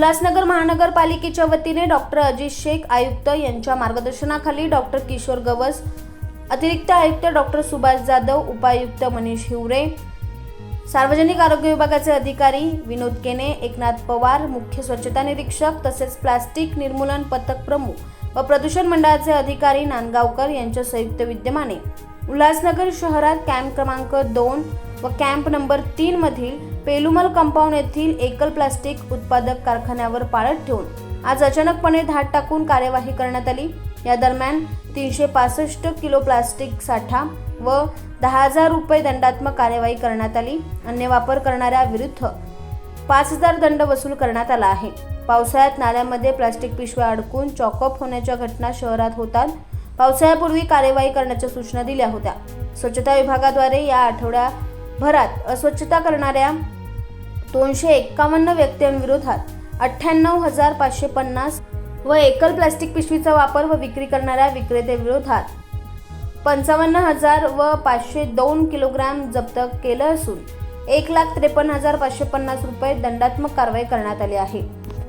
उल्हासनगर महानगरपालिकेच्या वतीने डॉक्टर अजित शेख आयुक्त यांच्या मार्गदर्शनाखाली डॉक्टर किशोर गवस अतिरिक्त आयुक्त डॉक्टर सुभाष जाधव उपायुक्त मनीष हिवरे सार्वजनिक आरोग्य विभागाचे अधिकारी विनोद केने एकनाथ पवार मुख्य स्वच्छता निरीक्षक तसेच प्लास्टिक निर्मूलन पथक प्रमुख व प्रदूषण मंडळाचे अधिकारी नांदगावकर यांच्या संयुक्त विद्यमाने उल्हासनगर शहरात कॅम्प क्रमांक दोन व कॅम्प नंबर तीन मधील पेलुमल कंपाऊंड येथील एकल प्लास्टिक उत्पादक कारखान्यावर पाळत ठेवून आज अचानकपणे धाड टाकून कार्यवाही करण्यात आली. या दरम्यान तीनशे पासष्ट किलो प्लास्टिक साठा व दहा हजार रुपये दंडात्मक कार्यवाही करण्यात आली. अन्य वापर करणाऱ्या विरुद्ध पाच हजार दंड वसूल करण्यात आला आहे. पावसाळ्यात नाल्यामध्ये प्लास्टिक पिशव्या अडकून चॉकअप होण्याच्या घटना शहरात होतात. पावसाळ्यापूर्वी कार्यवाही करण्याच्या सूचना दिल्या होत्या. स्वच्छता विभागाद्वारे या भरात अस्वच्छता करणाऱ्या दोनशे एक्कावन्न व्यक्तींविरोधात अठ्ठ्याण्णव हजार पाचशे पन्नास व एकल प्लास्टिक पिशवीचा वापर व विक्री करणाऱ्या विक्रेत्याविरोधात पंचावन्न हजार व पाचशे दोन किलोग्रॅम जप्त केलं असून एक लाख त्रेपन्न हजार पाचशे पन्नास रुपये दंडात्मक कारवाई करण्यात आली आहे.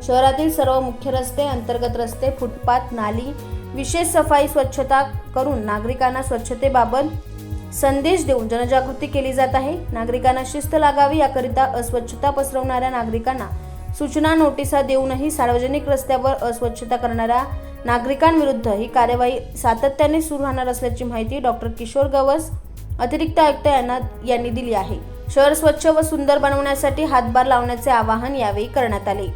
शहरातील सर्व मुख्य रस्ते अंतर्गत रस्ते फुटपाथ नाली विशेष सफाई स्वच्छता करून नागरिकांना स्वच्छतेबाबत संदेश देऊन जनजागृती केली जात आहे. नागरिकांना शिस्त लागावी याकरिता अस्वच्छता पसरवणाऱ्या नागरिकांना सूचना नोटिसा देऊनही सार्वजनिक रस्त्यावर अस्वच्छता करणाऱ्या नागरिकांविरुद्ध ही कार्यवाही सातत्याने सुरू राहणार असल्याची माहिती डॉक्टर किशोर गवस अतिरिक्त आयुक्त यांना यांनी दिली आहे. शहर स्वच्छ व सुंदर बनवण्यासाठी हातभार लावण्याचे आवाहन यावेळी करण्यात आले.